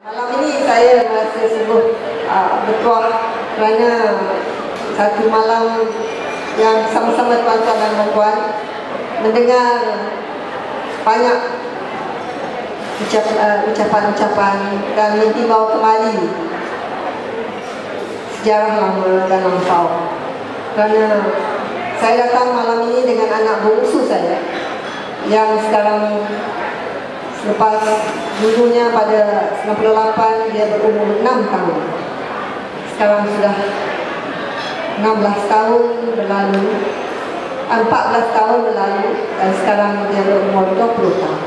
Malam ini saya merasa sungguh uh, bertuah kerana satu malam yang sama-sama tuan-tuan dan puan mendengar banyak uh, ucapan-ucapan dan menghimbau kembali sejarah lama dan lampau. Kerana saya datang malam ini dengan anak bungsu saya yang sekarang Selepas dulunya pada 98 dia berumur 6 tahun. Sekarang sudah 16 tahun berlalu. 14 tahun berlalu dan sekarang dia berumur 20 tahun.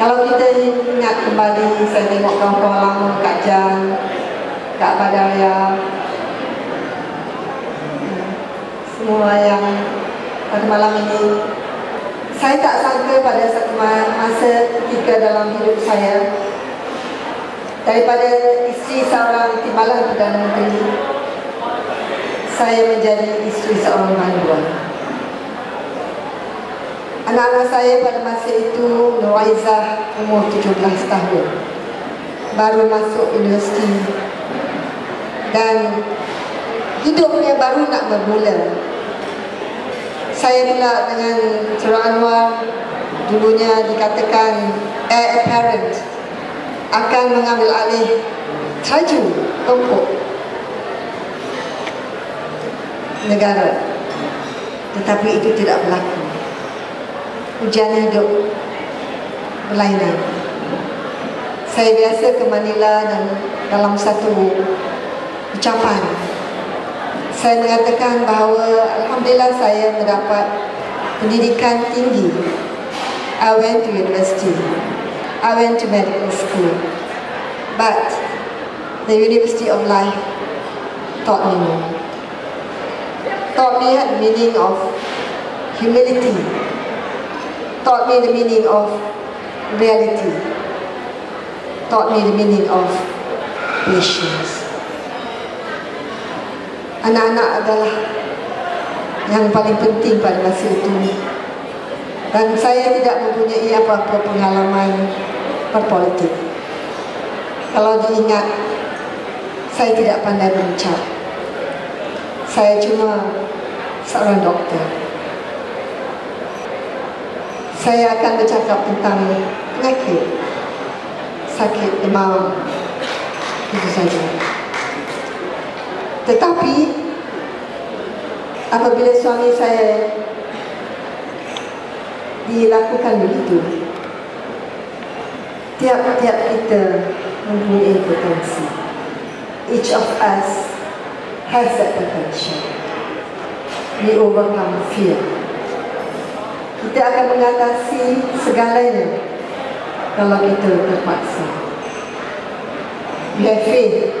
Kalau kita ingat kembali, saya tengok kawan-kawan lama Kak Jan, Kak Badaya, semua yang pada malam ini saya tak sangka pada satu masa ketika dalam hidup saya daripada isteri seorang timbalan Perdana Menteri saya menjadi isteri seorang panduan. Anak-anak saya pada masa itu Nur Aizah umur 17 tahun baru masuk universiti. Dan hidupnya baru nak bermula saya pula dengan Surah Anwar dulunya dikatakan heir apparent akan mengambil alih traju tumpuk negara. Tetapi itu tidak berlaku. Ujian hidup berlainan. Saya biasa ke Manila dan dalam satu ucapan saya mengatakan bahawa Alhamdulillah saya mendapat pendidikan tinggi. I went to university. I went to medical school. But the University of Life taught me more. Taught me the meaning of humility. Taught me the meaning of reality. Taught me the meaning of patience anak-anak adalah yang paling penting pada masa itu. Dan saya tidak mempunyai apa-apa pengalaman berpolitik. Kalau diingat saya tidak pandai berucap saya cuma seorang doktor. Saya akan bercakap tentang penyakit. Sakit demam. Itu saja tetapi apabila suami saya dilakukan begitu, tiap-tiap kita mempunyai potensi. Each of us has that potential. We overcome fear. Kita akan mengatasi segalanya kalau kita terpaksa. We have faith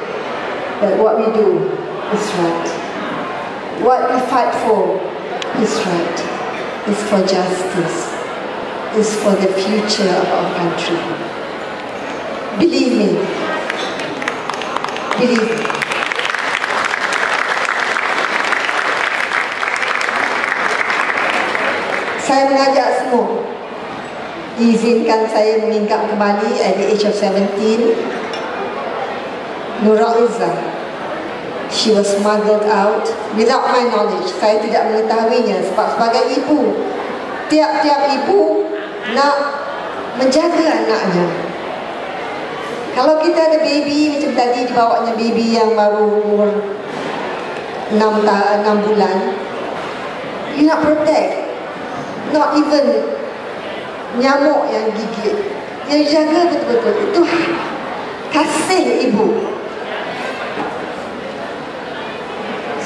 that what we do is right. What we fight for is right. It's for justice. It's for the future of our country. Believe me. Believe me. Saya mengajak semua Izinkan saya meningkat kembali at the age of 17 Nurul Izzah she was smuggled out without my knowledge. Saya tidak mengetahuinya sebab sebagai ibu, tiap-tiap ibu nak menjaga anaknya. Kalau kita ada baby macam tadi dibawanya baby yang baru umur 6, 6 bulan, you nak protect. Not even nyamuk yang gigit. Yang jaga betul-betul. Itu kasih ibu.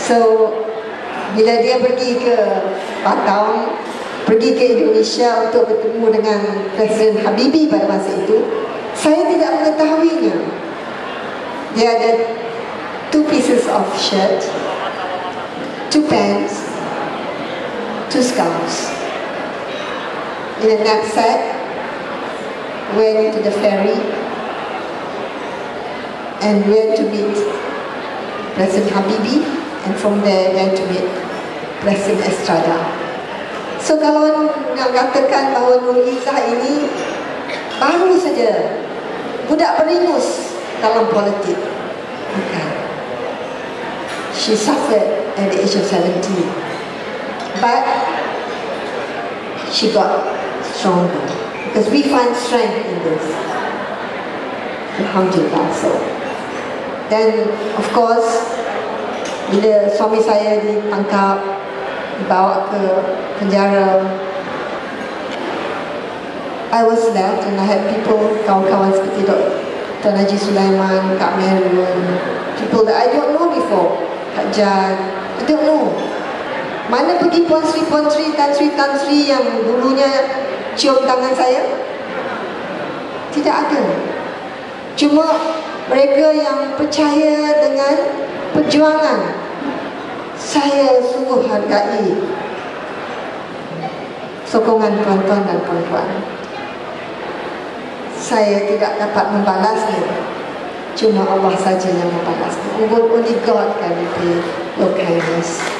So bila dia pergi ke Batam, pergi ke Indonesia untuk bertemu dengan Presiden Habibie pada masa itu, saya tidak mengetahuinya. Dia ada two pieces of shirt, two pants, two scarves. In a knapsack, went to the ferry and went to meet President Habibie and from there went to meet Blessing Estrada. So kalau nak katakan bahawa Nur Izzah ini baru saja budak beringus dalam politik. Bukan. She suffered at the age of 70. But she got stronger. Because we find strength in this. Alhamdulillah. So, then of course, bila suami saya ditangkap, dibawa ke penjara, I was left and I had people, kawan-kawan seperti Dr. Najib Sulaiman, Kak Merun, people that I don't know before, Kak Jan, I don't know. Mana pergi Puan Sri, Puan Sri, Tan Sri, Tan Sri yang dulunya cium tangan saya? Tidak ada. Cuma mereka yang percaya dengan perjuangan saya sungguh hargai sokongan tuan-tuan dan puan-puan. Saya tidak dapat membalasnya. Cuma Allah saja yang membalasnya. Only God can repay your kindness